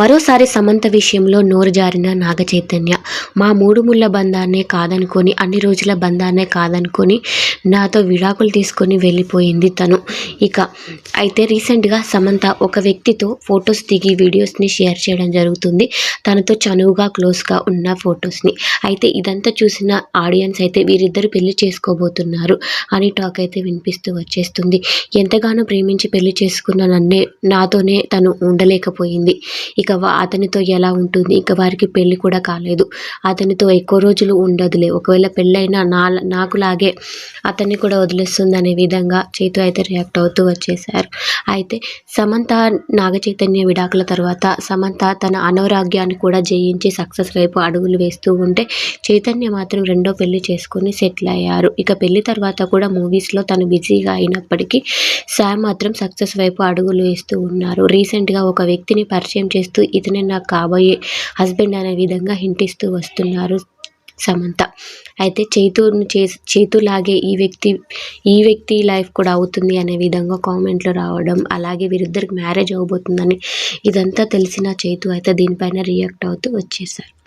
మరోసారి సమంత విషయంలో నోరు జారిన నాగ చైతన్య మా మూడు ముళ్ళ బంధాన్నే కాదనుకొని అన్ని రోజుల బంధాన్నే కాదనుకొని నాతో విడాకులు తీసుకొని వెళ్ళిపోయింది తను. ఇక అయితే రీసెంట్గా సమంత ఒక వ్యక్తితో ఫొటోస్ దిగి వీడియోస్ని షేర్ చేయడం జరుగుతుంది. తనతో చనువుగా క్లోజ్గా ఉన్న ఫొటోస్ని. అయితే ఇదంతా చూసిన ఆడియన్స్ అయితే వీరిద్దరు పెళ్ళి చేసుకోబోతున్నారు అని టాక్ అయితే వినిపిస్తూ వచ్చేస్తుంది. ఎంతగానో ప్రేమించి పెళ్ళి చేసుకున్న నన్నే నాతోనే తను ఉండలేకపోయింది. ఇక అతనితో ఎలా ఉంటుంది? ఇక వారికి పెళ్ళి కూడా కాలేదు. అతనితో ఎక్కువ రోజులు ఉండదులే. ఒకవేళ పెళ్ళైనా నా నాకులాగే అతన్ని కూడా వదిలేస్తుంది అనే విధంగా చేతు అయితే రియాక్ట్ అవుతూ వచ్చేసారు అయితే సమంత నాగ చైతన్య విడాకుల తర్వాత సమంత తన అనారోగ్యాన్ని కూడా జయించి సక్సెస్ వైపు అడుగులు వేస్తూ ఉంటే చైతన్య మాత్రం రెండో పెళ్ళి చేసుకుని సెటిల్ అయ్యారు. ఇక పెళ్ళి తర్వాత కూడా మూవీస్లో తను బిజీగా అయినప్పటికీ శామ్ మాత్రం సక్సెస్ వైపు అడుగులు వేస్తూ ఉన్నారు. రీసెంట్గా ఒక వ్యక్తిని పరిచయం చేస్తూ ఇతనే నాకు కాబోయే హస్బెండ్ అనే విధంగా హింటిస్తూ చేస్తున్నారు సమంత. అయితే చేతును చేసి చేతులాగే ఈ వ్యక్తి ఈ వ్యక్తి లైఫ్ కూడా అవుతుంది అనే విధంగా కామెంట్లు రావడం అలాగే వీరిద్దరికి మ్యారేజ్ అవబోతుందని ఇదంతా తెలిసిన చేతు అయితే దీనిపైన రియాక్ట్ అవుతూ వచ్చేసారు